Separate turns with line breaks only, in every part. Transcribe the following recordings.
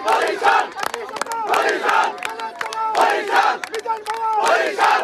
পরিষদ পরিষদ পরিষদ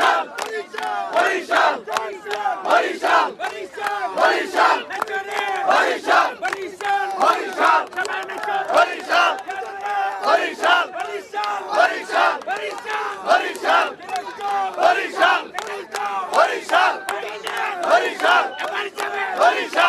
একটু টাইম হয়ে গেছে দ্যাটস আমাকে সাপোর্ট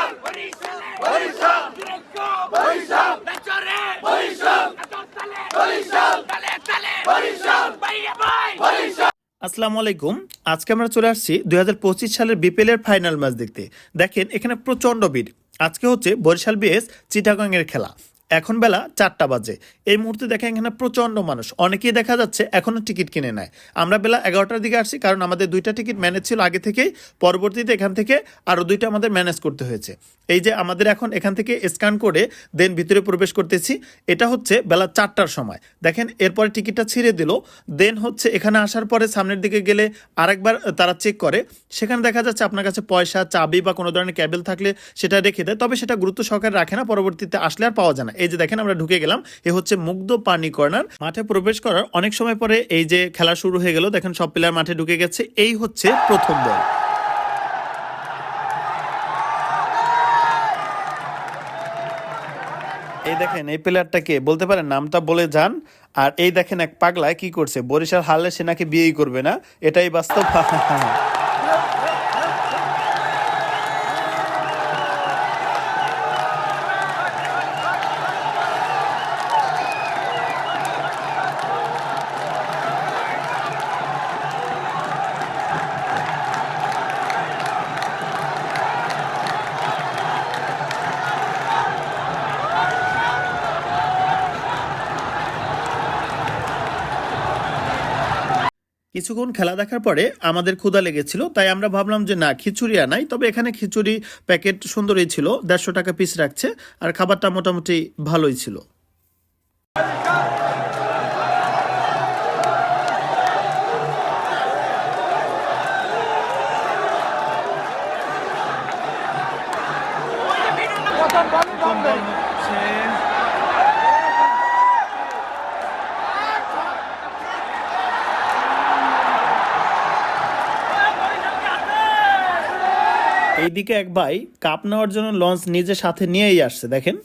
আসসালামু আলাইকুম। আজকে আমরা চলে আসছি দুই হাজার পঁচিশ সালের বিপিএল এর ফাইনাল ম্যাচ দেখতে। দেখেন, এখানে প্রচণ্ড ভিড়। আজকে হচ্ছে বরিশাল বিএস চিটাগং এর খেলা। এখন বেলা চারটা বাজে। এই মুহূর্তে দেখেন এখানে প্রচণ্ড মানুষ। অনেকেই দেখা যাচ্ছে এখনও টিকিট কিনে নেয়। আমরা বেলা এগারোটার দিকে আসছি কারণ আমাদের দুইটা টিকিট ম্যানেজ ছিল আগে থেকেই। পরবর্তীতে এখান থেকে আরও দুইটা আমাদের ম্যানেজ করতে হয়েছে। এই যে আমাদের এখন এখান থেকে স্ক্যান করে দেন ভিতরে প্রবেশ করতেছি। এটা হচ্ছে বেলা চারটার সময়। দেখেন এরপরে টিকিটটা ছিঁড়ে দিল। দেন হচ্ছে এখানে আসার পরে সামনের দিকে গেলে আরেকবার তারা চেক করে। সেখানে দেখা যাচ্ছে আপনার কাছে পয়সা, চাবি বা কোনো ধরনের ক্যাবেল থাকলে সেটা রেখে দেয়। তবে সেটা গুরুত্ব সহকারে রাখে না। পরবর্তীতে আসলে আর পাওয়া যায় না। এই যে দেখেন আমরা ঢুকে গেলাম, এ হচ্ছে মুগ্ধ পানি কর্নার। মাঠে প্রবেশ করার অনেক সময় পরে এই যে খেলা শুরু হয়ে গেল, দেখেন সব প্লেয়ার মাঠে ঢুকে গেছে, এই হচ্ছে প্রথম বল। এই দেখেন, এই প্লেয়ারটাকে বলতে পারেন নামটা বলে যান। আর এই দেখেন এক পাগলায় কি করছে, বরিশাল হারলে সে নাকি বিয়েই করবে না? এটাই বাস্তব। কিছুক্ষণ খেলা দেখার পরে আমাদের ক্ষুধা লেগেছিল, তাই আমরা ভাবলাম যে না, খিচুড়ি আনাই তবে এখানে খিচুড়ি প্যাকেট সুন্দরই ছিল, দেড়শো টাকা পিস রাখছে, আর খাবারটা মোটামুটি ভালোই ছিল। এইদিকে এক ভাই কাপ নেওয়ার জন্য লঞ্চ নিজে সাথে নিয়েই আসছে দেখেন।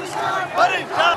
বরিশাল বরিশাল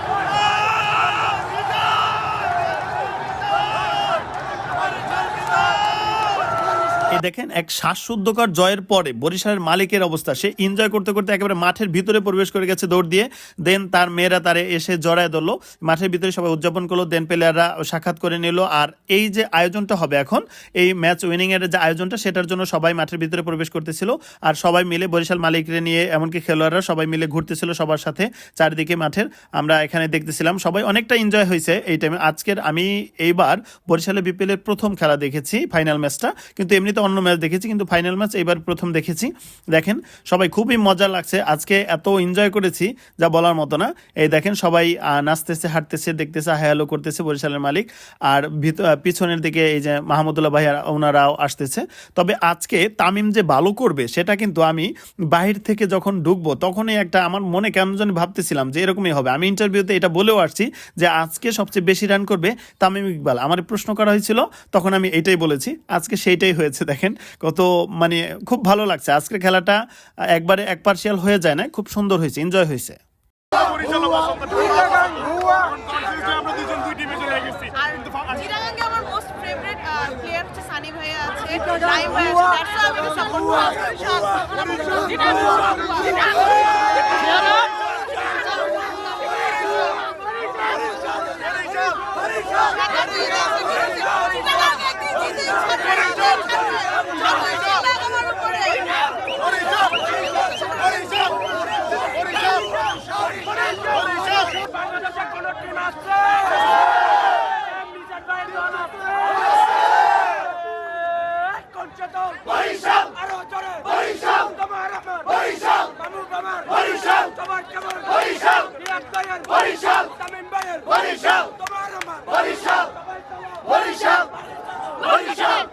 এই দেখেন, এক শ্বাসশুদ্ধকর জয়ের পরে বরিশালের মালিকের অবস্থা। সে এনজয় করতে করতে একেবারে মাঠের ভিতরে প্রবেশ করে গেছে দৌড় দিয়ে। দেন তার মেয়েরা তারে এসে জড়ায় ধরলো। মাঠের ভিতরে সবাই উদযাপন করল দেন প্লেয়াররা সাক্ষাৎ করে নিল। আর এই যে আয়োজনটা হবে এখন, এই ম্যাচ উইনিং এর যে আয়োজনটা, সেটার জন্য সবাই মাঠের ভিতরে প্রবেশ করতেছিল। আর সবাই মিলে বরিশাল মালিকরে নিয়ে, এমনকি খেলোয়াড়রা সবাই মিলে ঘুরতেছিল সবার সাথে চারিদিকে মাঠের। আমরা এখানে দেখতেছিলাম, সবাই অনেকটা এনজয় হয়েছে এই টাইমে আজকের আমি এইবার বরিশালে বিপিএলের প্রথম খেলা দেখেছি ফাইনাল ম্যাচটা কিন্তু এমনিতে অন্য ম্যাচ দেখেছি, কিন্তু ফাইনাল ম্যাচ এইবার প্রথম দেখেছি। দেখেন, সবাই খুবই মজা লাগছে। আজকে এত এনজয় করেছি যা বলার মতো না। এই দেখেন, সবাই নাচতেছে, হাঁটতেছে, দেখতেছে হায়ালো করতেছে বরিশালের মালিক। আর পিছনের দিকে এই যে মাহমুদুল্লাহ ভাই ওনারাও আসতেছে। তবে আজকে তামিম যে ভালো করবে, সেটা কিন্তু আমি বাহির থেকে যখন ঢুকবো, তখনই একটা আমার মনে কেমন জানি ভাবতেছিলাম যে এরকমই হবে। আমি ইন্টারভিউতে এটা বলেও আসছি যে আজকে সবচেয়ে বেশি রান করবে তামিম ইকবাল। আমার প্রশ্ন করা হয়েছিল, তখন আমি এটাই বলেছি। আজকে সেইটাই হয়েছে, দেখেন। কত মানে খুব ভালো লাগছে। আজকের খেলাটা একবারে এক পার্সিয়াল হয়ে যায় না খুব সুন্দর হয়েছে এনজয় হয়েছে।
দুজন দুই
What is up? What is up? What is up?